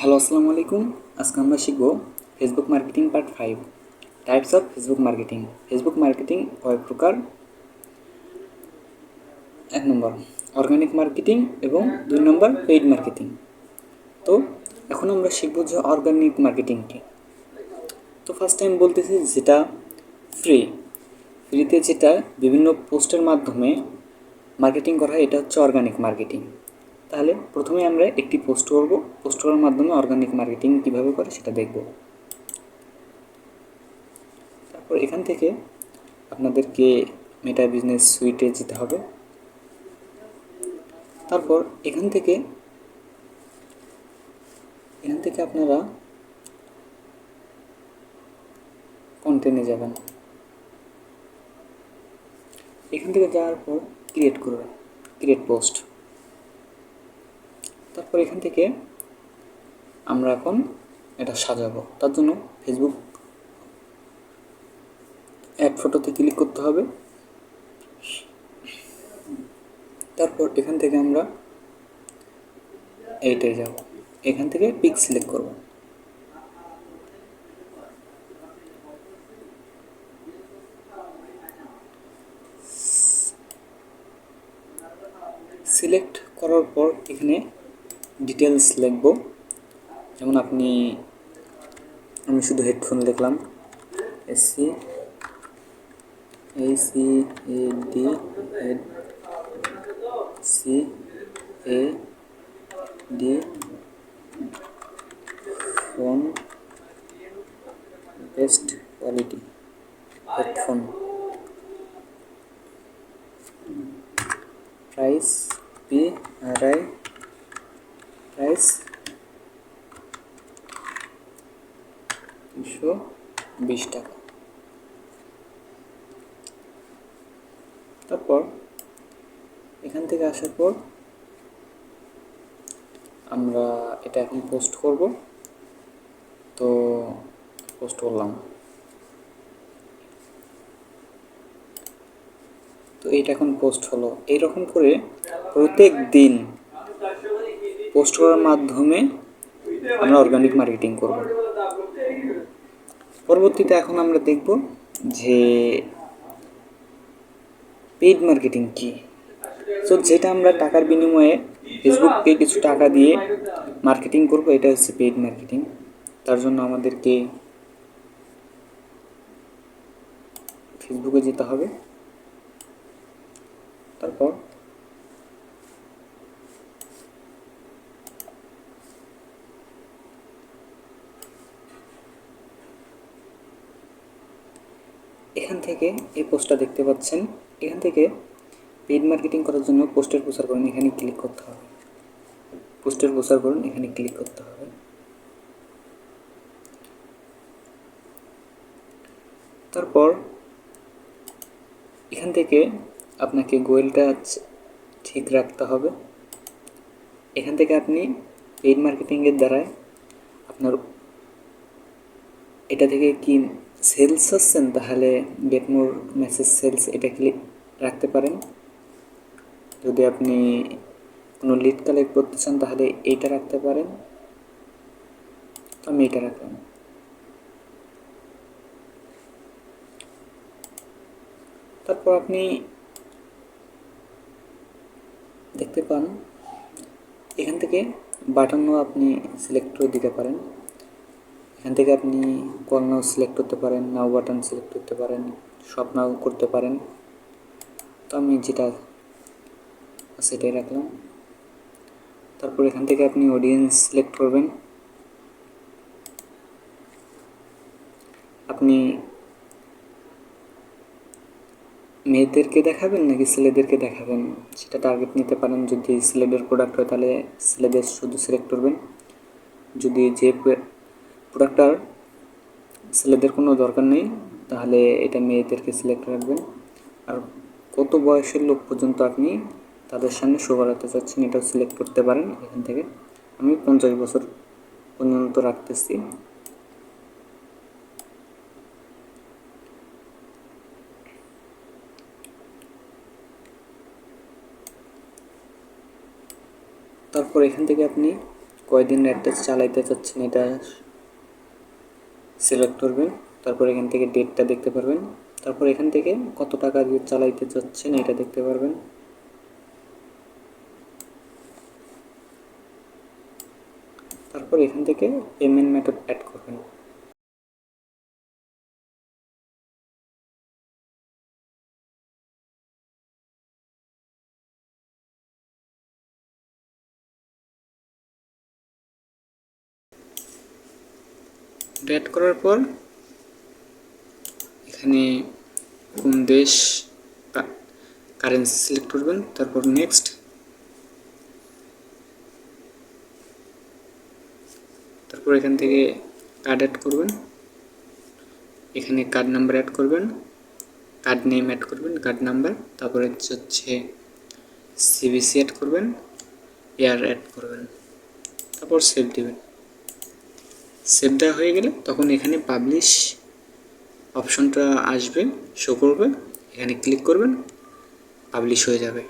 Hello আসসালামু আলাইকুম আজকে আমরা শিখব Facebook marketing part five types of Facebook marketing Facebook marketing কয়েক প্রকার। এক নম্বর অর্গানিক মার্কেটিং এবং দুই নম্বর পেইড মার্কেটিং তো, এখন আমরা শিখব যে অর্গানিক মার্কেটিং কি। তো ফার্স্ট টাইম বলতেছি যেটা ফ্রি ফ্রিতে যেটা বিভিন্ন পোস্টের মাধ্যমে মার্কেটিং করা হয়, এটা হচ্ছে অর্গানিক মার্কেটিং তাহলে প্রথমে আমরা একটি পোস্ট করব। পোস্ট করার মাধ্যমে অর্গানিক মার্কেটিং কীভাবে করে সেটা দেখব। তারপর এখান থেকে আপনাদেরকে মেটা বিজনেস সুইটে যেতে হবে। তারপর এখান থেকে এখান থেকে আপনারা কন্টেন্টে যাবেন। এখান থেকে যাওয়ার পর ক্রিয়েট করবেন। ক্রিয়েট পোস্ট তারপর এখান থেকে আমরা এখন এটা সাজাবো। তার জন্য ফেসবুক অ্যাড ফটোতে ক্লিক করতে হবে। তারপর এখান থেকে আমরা এইটাই যাব। এখান থেকে পিক সিলেক্ট করব। সিলেক্ট করার পর এখানে ডিটেলস লিখব। যেমন আপনি, আমি শুধু হেডফোন লিখলাম। AC A C A D head C A D phone best quality headphone price P R I price দুশো বিশ টাকা। তারপর এখান থেকে আসার পর আমরা এটা এখন পোস্ট করব। তো পোস্ট করলাম। তো এইটা এখন পোস্ট হলো। এইরকম করে প্রত্যেক দিন পোস্ট করার মাধ্যমে আমরা অর্গানিক মার্কেটিং করব। পরবর্তীতে এখন আমরা দেখব যে পেইড মার্কেটিং কি। সো যেটা আমরা টাকার বিনিময়ে ফেসবুককে কিছু টাকা দিয়ে মার্কেটিং করব, এটা হচ্ছে পেইড মার্কেটিং তার জন্য আমাদেরকে ফেসবুকে যেতে হবে। তারপর এখান থেকে এই পোস্টটা দেখতে পাচ্ছেন। এখান থেকে পেইড মার্কেটিং করার জন্য পোস্টের প্রচার করুন, এখানে ক্লিক করতে হবে। পোস্টের প্রচার করুন, এখানে ক্লিক করতে হবে। তারপর এখান থেকে আপনাকে গোয়েলটা ঠিক রাখতে হবে। এখান থেকে আপনি পেইড মার্কেটিংয়ের দ্বারায় আপনার এটা থেকে কি সেলস হচ্ছেন তাহলে গেট মোর মেসেজ সেলস এটা ক্লিক রাখতে পারেন। যদি আপনি কোনো লিড কালেক্ট করতে চান তাহলে এইটা রাখতে পারেন। আমি এটা রাখলাম। তারপর আপনি দেখতে পান, এখান থেকে বাটনও আপনি সিলেক্ট করে দিতে পারেন। এখান থেকে আপনি কল নাও সিলেক্ট করতে পারেন নাও বাটন সিলেক্ট করতে পারেন, সব নাও করতে পারেন। তো আমি যেটা সেটাই রাখলাম। তারপর এখান থেকে আপনি অডিয়েন্স সিলেক্ট করবেন। আপনি মেয়েদেরকে দেখাবেন নাকি ছেলেদেরকে দেখাবেন? সেটা টার্গেট নিতে পারেন। যদি ছেলেদের প্রোডাক্ট হয় তাহলে ছেলেদের শুধু সিলেক্ট করবেন। যদি যে প্রোডাক্টটার ছেলেদের কোনো দরকার নেই, তাহলে এটা মেয়েদেরকে সিলেক্ট রাখবেন। আর কত বয়সের লোক পর্যন্ত আপনি তাদের সামনে শো করাতে চাচ্ছেন, এটাও সিলেক্ট করতে পারেন এখান থেকে। আমি পঞ্চাশ বছর পর্যন্ত রাখতেছি। তারপর এখান থেকে আপনি কয়দিন অ্যাডটা চালাইতে চাচ্ছেন এটা সিলেক্ট করবেন, তারপর এখান থেকে ডেটটা দেখতে পারবেন। তারপর এখান থেকে কত টাকা দিয়ে চালাইতে চাচ্ছেন এটা দেখতে পারবেন। তারপর এখান থেকে পেমেন্ট মেথড অ্যাড করবেন। অ্যাড করার পর এখানে কোন দেশ কারেন্সি সিলেক্ট করবেন, তারপর নেক্সট তারপর এখান থেকে কার্ড অ্যাড করবেন। এখানে কার্ড নাম্বার অ্যাড করবেন কার্ড নেম অ্যাড করবেন কার্ড নাম্বার তারপরে হচ্ছে সিবিসি অ্যাড করবেন এয়ার অ্যাড করবেন। তারপর সেভ দিবেন। দেওয়া হয়ে গেলে তখন এখানে পাবলিশ অপশনটা আসবে শো করবে। এখানে ক্লিক করবেন পাবলিশ হয়ে যাবে।